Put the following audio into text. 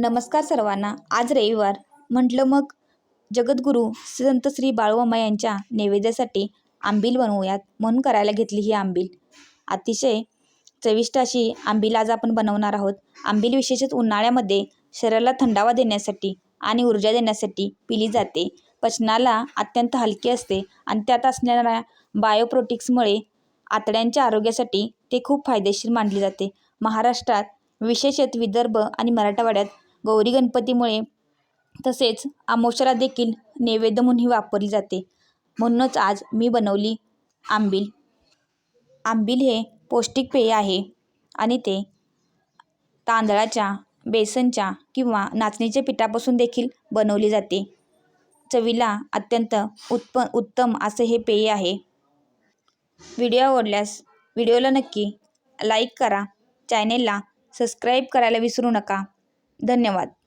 नमस्कार सर्वांना. आज रविवार. म्हटलं मग जगद्गुरू संत श्री बाळूमामा यांच्या नैवेद्यासाठी आंबील बनवूयात. म्हणून करायला घेतली ही आंबील. अतिशय चविष्ट अशी आंबील आज आपण बनवणार आहोत. आंबील विशेषत उन्हाळ्यामध्ये शरीराला थंडावा देण्यासाठी आणि ऊर्जा देण्यासाठी पिली जाते. पचनाला अत्यंत हलकी असते आणि त्यात असणाऱ्या बायोप्रोटिक्समुळे आतड्यांच्या आरोग्यासाठी ते खूप फायदेशीर मानले जाते. महाराष्ट्रात विशेषत विदर्भ आणि मराठवाड्यात गौरी गणपतीमुळे तसेच आमोशाला देखील नैवेद्य म्हणून ही वापरली जाते. म्हणूनच आज मी बनवली आंबील. आंबील हे पौष्टिक पेय आहे आणि ते तांदळाच्या बेसनच्या किंवा नाचणीच्या पिठापासून देखील बनवली जाते. चवीला अत्यंत उत्प उत्तम असे हे पेय आहे. व्हिडिओ आवडल्यास व्हिडिओला नक्की लाईक करा. चॅनेलला सबस्क्राईब करायला विसरू नका. धन्यवाद.